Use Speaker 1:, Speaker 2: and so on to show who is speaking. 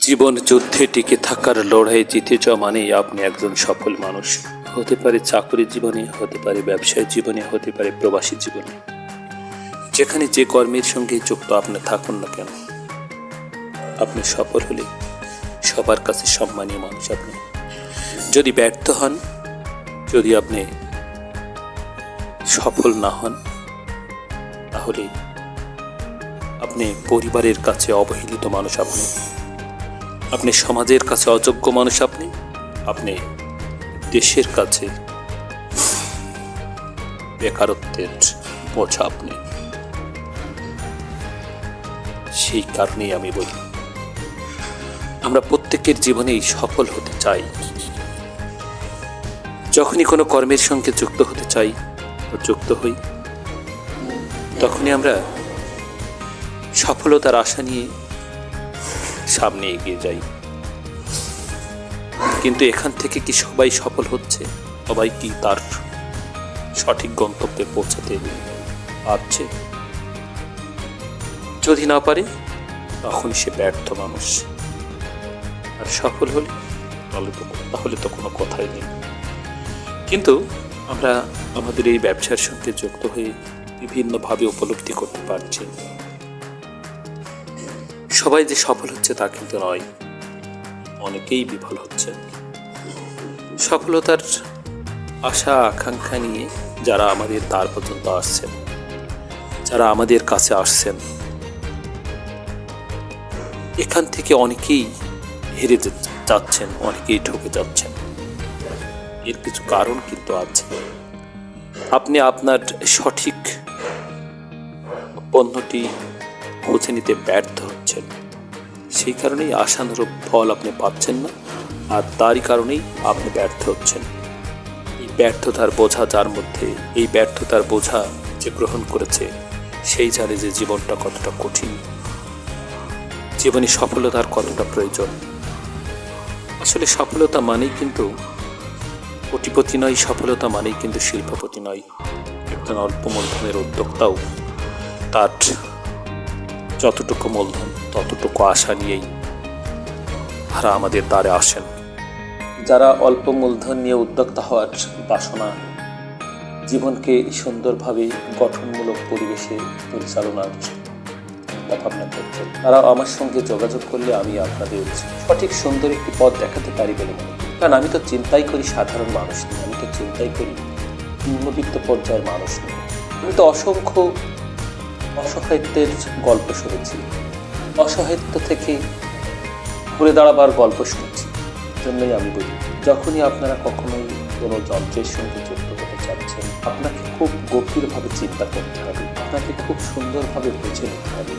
Speaker 1: জীবন যুদ্ধে টিকে থাকার লড়াই জিতে যাওয়া মানেই আপনি একজন সফল মানুষ। হতে পারে চাকরি জীবনে, হতে পারে ব্যবসায় জীবনে, হতে পারে প্রবাসী জীবনে। যেখানে যে কর্মের সঙ্গে যুক্ত আপনি থাকুন না কেন? আপনি সফল হলে সবার কাছে সম্মানীয় মানুষ আপনি। যদি ব্যর্থ হন, যদি আপনি সফল না হন, তাহলে আপনি পরিবারের কাছে অবহেলিত মানুষ আপনি। আপনি সমাজের কাছে অযোগ্য মানুষ আপনি? আপনি দেশের কাছে বেকারত্বের বোঝা আপনি। সেই কারণেই আমি বলি, আমরা প্রত্যেকের জীবনেই সফল হতে চাই। যখনই কোনো কর্মের সঙ্গে যুক্ত হতে চাই ও যুক্ত হই, তখনই আমরা সফলতার আশা নিয়ে সামনে এগিয়ে যাই। কিন্তু এখান থেকে কি সবাই সফল হচ্ছে? সবাই কি তার সঠিক গন্তব্যে পৌঁছাতে পারছে? যদি না পারে তখন সে ব্যর্থ মানুষ। আর সফল হলে তাহলে তো তাহলে তো কোনো কথাই নেই। কিন্তু আমরা আমাদের এই ব্যবসার সঙ্গে যুক্ত হয়ে বিভিন্নভাবে উপলব্ধি করতে পারছি। সবাই যে সফল হচ্ছে তা কিন্তু নয়। অনেকেই বিফল হচ্ছে। সফলতার আশা, আকাঙ্ক্ষা নিয়ে যারা আমাদের দ্বার পর্যন্ত আসছেন, যারা আমাদের কাছে আসছেন, এখান থেকে অনেকেই হেরে যাচ্ছেন, অনেকেই ঠকে যাচ্ছেন। এর কিছু কারণ কিন্তু আছে। আপনি আপনার সঠিক পণ্যটি খুঁজে নিতে ব্যর্থ হচ্ছেন। সেই কারণেই আশানুরূপ ফল আপনি পাচ্ছেন না, আর তারই কারণেই আপনি ব্যর্থ হচ্ছেন। এই ব্যর্থতার বোঝা যার মধ্যে, এই ব্যর্থতার বোঝা যে গ্রহণ করেছে, সেই জানে যে জীবনটা কতটা কঠিন। জীবনে সফলতার কতটা প্রয়োজন। আসলে সফলতা মানেই কিন্তু কোটিপতি নয়, সফলতা মানেই কিন্তু শিল্পপতি নয়। একজন অল্প মূলধনের উদ্যোক্তাও তার যতটুকু মূলধন, ততটুকু আশা নিয়েই তারা আমাদের দ্বারে আসেন। যারা অল্প মূলধন নিয়ে উদ্যোক্তা হওয়ার বাসনা জীবনকে সুন্দরভাবে গঠনমূলক পরিবেশে পরিচালনার চিন্তা ভাবনা করছেন তারা আমার সঙ্গে যোগাযোগ করলে আমি আপনাদের সঠিক সুন্দর একটি পথ দেখাতে পারি বলে মনে করি। কারণ আমি তো চিন্তাই করি সাধারণ মানুষ নিয়ে আমি তো চিন্তাই করি নিম্নবিত্ত পর্যায়ের মানুষ নিয়ে আমি তো অসংখ্য অসহায়ত্বের গল্প শুনেছি। অসহায়ত্ব থেকে ঘুরে দাঁড়াবার গল্প শুনেছি। জন্যই আমি বলি, যখনই আপনারা কখনোই কোনো যন্ত্রের সঙ্গে যুক্ত হতে চাচ্ছেন, আপনাকে খুব গভীরভাবে চিন্তা করতে হবে, আপনাকে খুব সুন্দরভাবে বুঝে নিতে হবে।